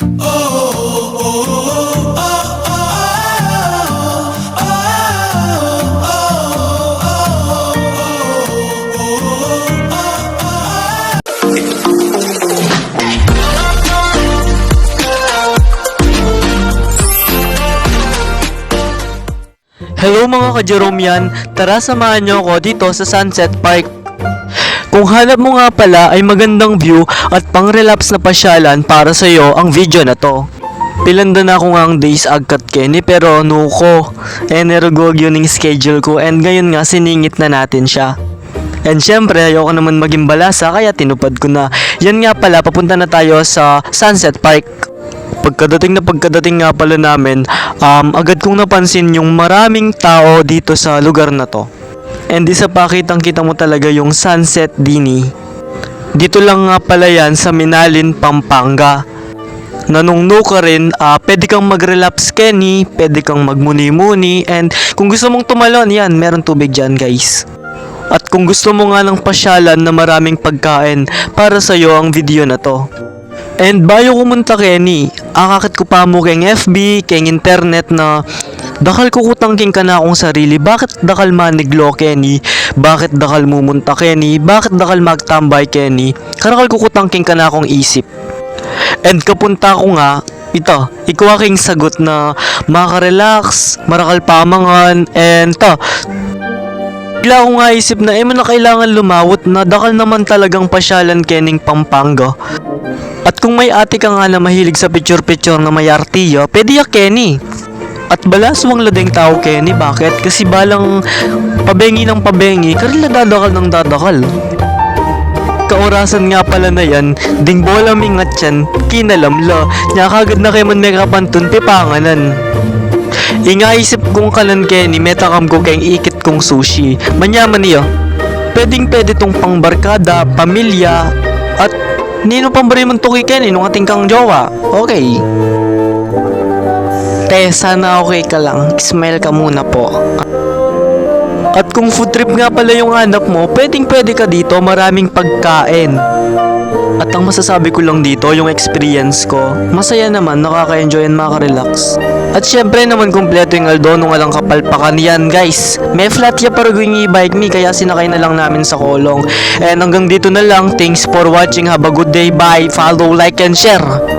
Hello mga ka-Jeromean, tara samahan nyo ako dito sa Sunset Park. Kung hanap mo nga pala ay magandang view at pang-relapse na pasyalan para sa iyo ang video na to. Pilanda na ako nga ang days agkat Kenny pero no ko. Eh nerugog yun yung schedule ko and ngayon nga siningit na natin siya. And syempre ayoko naman maging balasa kaya tinupad ko na. Yan nga pala papunta na tayo sa Sunset Park. Pagkadating na pagkadating nga pala namin, um, agad kong napansin yung maraming tao dito sa lugar na to. And isa pa kitang kita mo talaga yung sunset dini. Dito lang nga pala yan sa Minalin, Pampanga. Nanungno ka rin, ah, pwede kang mag-relapse Kenny, pwede kang magmuni-muni, and kung gusto mong tumalon, yan, meron tubig dyan guys. At kung gusto mo nga ng pasyalan na maraming pagkain, para sa'yo ang video na to. And bayo kumunta Kenny, akakit ko pa mo keng FB, keng internet na dakal kukutangking ka na akong sarili. Bakit dakal maniglo Kenny? Bakit dakal mumunta Kenny? Bakit dakal magtambay Kenny? Karakal kukutangking ka na akong isip. And kapunta ko nga, ito, ikaw aking sagot na makarelax, marakal pamangan, and to, Bigla ko nga isip na eh na kailangan lumawot na dakal naman talagang pasyalan kening Pampanga. At kung may ate ka nga na mahilig sa picture-picture na may artiya, pwede ya Kenny. At balaswang ladeng tao Kenny, bakit? Kasi balang pabengi ng pabengi, karila dadakal ng dadakal. Kaorasan nga pala na yan, ding bola mingat yan, kinalamla, nya kagad na kay man may kapantun pipanganan. Ingaisip kong kalan Kenny, metakam ko kayong ikit kong sushi. Manyaman niyo. Pwedeng pwede tong pangbarkada, pamilya, at nino pambari man to kay Kenny nung ating kang jowa. Okay. Te, sana okay ka lang. Smile ka muna po. At kung food trip nga pala yung hanap mo, pwedeng pwede ka dito, maraming pagkain. Ang masasabi ko lang dito, yung experience ko, masaya naman, nakaka-enjoy and makaka-relax. At syempre naman kumpleto yung Aldo nung walang kapalpakan yan guys. May flat ya pero yung e-bike me kaya sinakay na lang namin sa kolong. And hanggang dito na lang, thanks for watching, have a good day, bye, follow, like, and share.